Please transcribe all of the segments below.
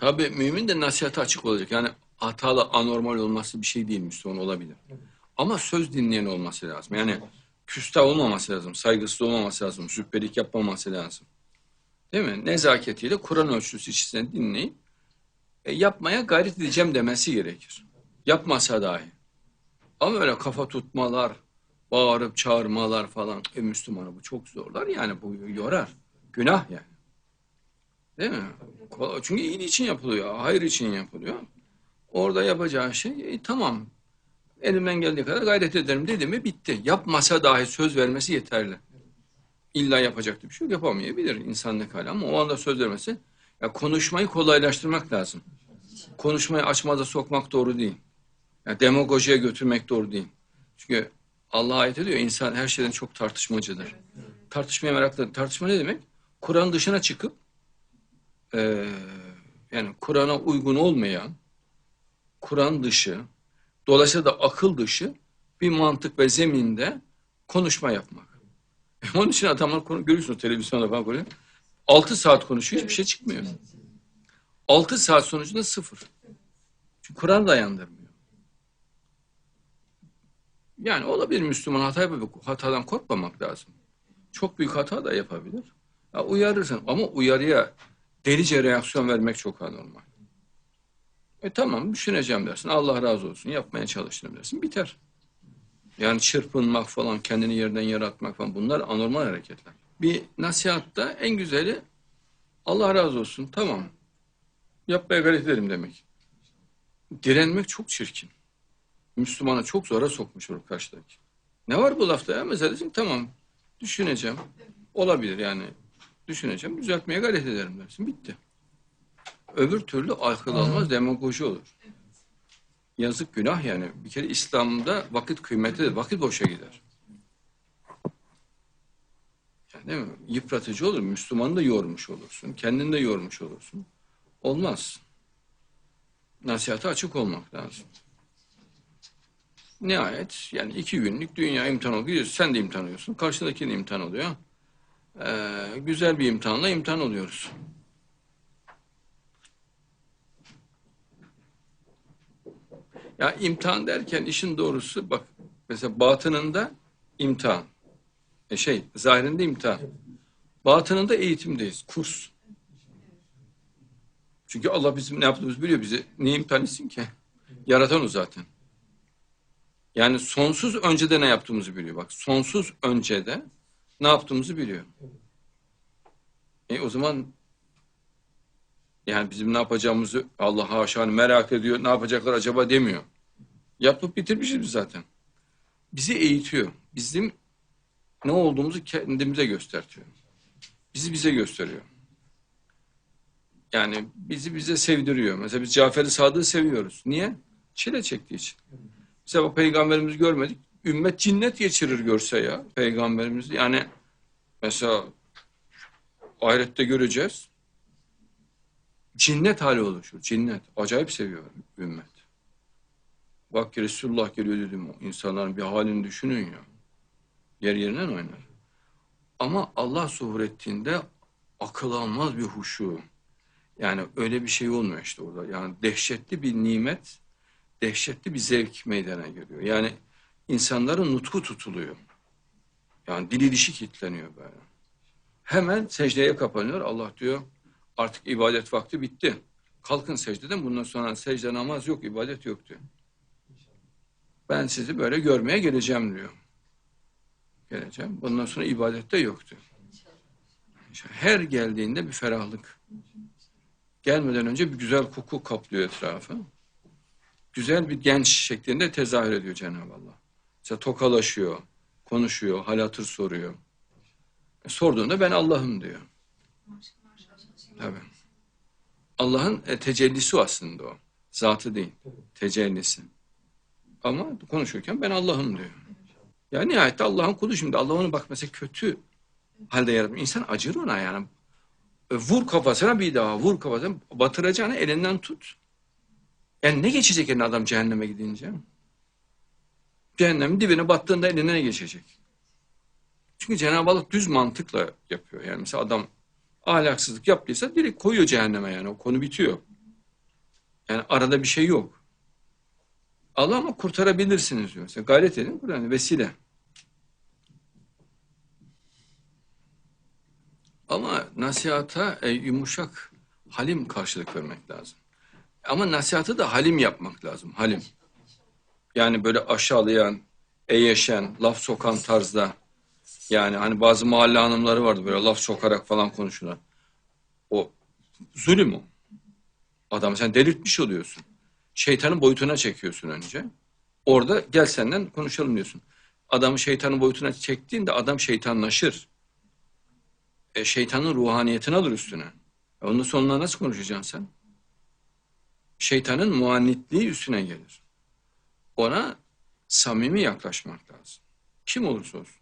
Tabii mümin de nasihate açık olacak. Yani hatalı, anormal olması bir şey değil Müslüman olabilir. Ama söz dinleyen olması lazım. Yani küstah olmaması lazım, saygısız olmaması lazım, züppelik yapmaması lazım. Değil mi? Nezaketiyle Kur'an ölçüsü içerisinde dinleyip e, yapmaya gayret edeceğim demesi gerekir. Yapmasa dahi. Ama öyle kafa tutmalar, bağırıp çağırmalar falan e, Müslümanı bu çok zorlar. Yani bu yorar. Günah yani. Değil mi? Çünkü iyiliği için yapılıyor, hayır için yapılıyor. Orada yapacağı şey e, tamam elimden geldiği kadar gayret ederim dedi mi bitti. Yapmasa dahi söz vermesi yeterli. İlla yapacaktı bir şey yok yapamayabilir insanlık hali ama o anda söz vermesi ya konuşmayı kolaylaştırmak lazım. Konuşmayı açmaza sokmak doğru değil. Yani demagojiye götürmek doğru değil. Çünkü Allah ayet ediyor insan her şeyden çok tartışmacıdır. Tartışmaya meraklı. Tartışma ne demek? Kur'an dışına çıkıp eee, yani Kur'an'a uygun olmayan Kur'an dışı dolayısıyla da akıl dışı bir mantık ve zeminde konuşma yapmak. Onun için adamlar konu görüyorsunuz televizyonda falan konuyor. 6 saat konuşuyor hiçbir şey çıkmıyor. 6 saat sonucunda sıfır. Çünkü Kur'an dayandırmıyor. Yani olabilir Müslüman hata yapabilir. Hatadan korkmamak lazım. Çok büyük hata da yapabilir. Ya uyarırsın ama uyarıya delice reaksiyon vermek çok anormal. E tamam düşüneceğim dersin. Allah razı olsun. Yapmaya çalıştım dersin. Biter. Yani çırpınmak falan, kendini yerden yere atmak falan bunlar anormal hareketler. Bir nasihatta en güzeli Allah razı olsun. Tamam. Yapmaya gayret ederim demek. Direnmek çok çirkin. Müslümanı çok zora sokmuş olur karşıdaki. Ne var bu lafta ya? Mesela desin tamam düşüneceğim. Olabilir yani. Düşüneceğim. Düzeltmeye gayret ederim dersin. Bitti. Öbür türlü akıl almaz demagoji olur. Yazık günah yani. Bir kere İslam'da vakit kıymetlidir. Vakit boşa gider. Yani değil mi? Yıpratıcı olur. Müslümanı da yormuş olursun. Kendini de yormuş olursun. Olmaz. Nasihate açık olmak lazım. Nihayet yani iki günlük dünya imtihan oluyor. Sen de imtihan oluyorsun. Karşıdakinin imtihan oluyor. Ee, güzel bir imtihanla imtihan oluyoruz. Ya imtihan derken işin doğrusu bak mesela batınında imtihan. E şey zahirinde imtihan. Batınında eğitimdeyiz. Kurs. Çünkü Allah bizim ne yaptığımızı biliyor bizi. Niye imtihan etsin ki? Yaratan o zaten. Yani sonsuz öncede ne yaptığımızı biliyor. Bak sonsuz öncede ne yaptığımızı biliyor. E o zaman yani bizim ne yapacağımızı Allah haşa merak ediyor. Ne yapacaklar acaba demiyor. Yapıp bitirmişiz biz zaten. Bizi eğitiyor. Bizim ne olduğumuzu kendimize göstertiyor. Bizi bize gösteriyor. Yani bizi bize sevdiriyor. Mesela biz Cafer-i Sadık'ı seviyoruz. Niye? Çile çektiği için. Mesela o peygamberimizi görmedik. Ümmet cinnet geçirir görse ya peygamberimizi. Yani mesela ahirette göreceğiz. Cinnet hali oluşur. Cinnet. Acayip seviyor ümmet. Bak ki Resulullah geliyor dedim. İnsanların bir halini düşünün ya. Yer yerinden oynar. Ama Allah zuhur ettiğinde akıl almaz bir huşu. Yani öyle bir şey olmuyor işte orada. Yani dehşetli bir nimet, dehşetli bir zevk meydana geliyor. Yani insanların nutku tutuluyor. Yani dili dişi kilitleniyor böyle. Hemen secdeye kapanıyor. Allah diyor artık ibadet vakti bitti. Kalkın secdeden bundan sonra secde namaz yok, ibadet yok diyor. Ben sizi böyle görmeye geleceğim diyor. Geleceğim. Bundan sonra ibadette yok diyor. İşte her geldiğinde bir ferahlık. Gelmeden önce bir güzel koku kaplıyor etrafı. Güzel bir genç şeklinde tezahür ediyor Cenab-ı Allah. Mesela tokalaşıyor, konuşuyor, hal hatır soruyor. E, sorduğunda ben Allah'ım diyor. Tabii. Allah'ın e, tecellisi aslında o. Zatı değil. Tecellisi. Ama konuşurken ben Allah'ım diyor. Ya nihayette Allah'ın kulu şimdi. Allah onu bak mesela kötü halde yaratmış. İnsan acır ona yani. E, Vur kafasına bir daha, vur kafasına. Batıracağını elinden tut. Yani ne geçecek eline adam cehenneme gidince? Cehennemin dibine battığında eline ne geçecek? Çünkü Cenab-ı Allah düz mantıkla yapıyor. Yani mesela adam ahlaksızlık yaptıysa direkt koyuyor cehenneme yani. O konu bitiyor. Yani arada bir şey yok. Allah ama kurtarabilirsiniz diyor. Mesela gayret edin Kur'an vesile. Ama nasihata e, yumuşak, halim karşılık vermek lazım. Ama nasihatı da halim yapmak lazım, halim. Yani böyle aşağılayan, eyeşen, laf sokan tarzda. Yani hani bazı mahalle hanımları vardı böyle laf sokarak falan konuşulan. O zulüm o. Adam sen delirtmiş oluyorsun. Şeytanın boyutuna çekiyorsun önce. Orada gel senden konuşalım diyorsun. Adamı şeytanın boyutuna çektiğinde adam şeytanlaşır. E, şeytanın ruhaniyetini alır üstüne. E, ondan sonra nasıl konuşacaksın sen? Şeytanın muannitliği üstüne gelir. Ona samimi yaklaşmak lazım. Kim olursa olsun.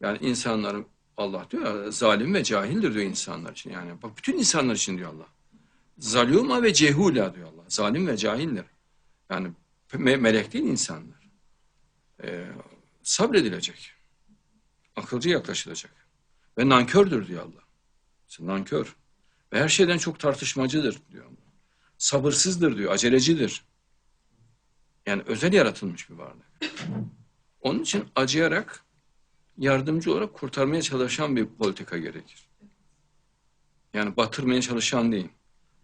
Yani insanların Allah diyor ya, zalim ve cahildir diyor insanlar için. Yani bak bütün insanlar için diyor Allah. Zaluma ve cehula diyor Allah. Zalim ve cahildir. Yani me- melek değil insanlar. Ee, sabredilecek. Akılcı yaklaşılacak. Ve nankördür diyor Allah. İşte nankör. Ve her şeyden çok tartışmacıdır diyor Allah. Sabırsızdır diyor, acelecidir. Yani özel yaratılmış bir varlık. Onun için acıyarak, yardımcı olarak kurtarmaya çalışan bir politika gerekir. Yani batırmaya çalışan değil.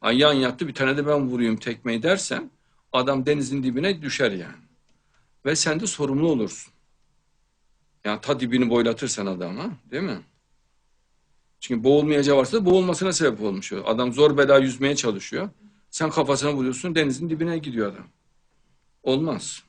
Ay yan yattı bir tane de ben vurayım tekmeyi dersen adam denizin dibine düşer yani. Ve sen de sorumlu olursun. Yani ta dibini boylatırsan adama değil mi? Çünkü boğulmayacağı varsa da boğulmasına sebep olmuş. Adam zor bela yüzmeye çalışıyor. Sen kafasına vuruyorsun denizin dibine gidiyor adam. Olmaz.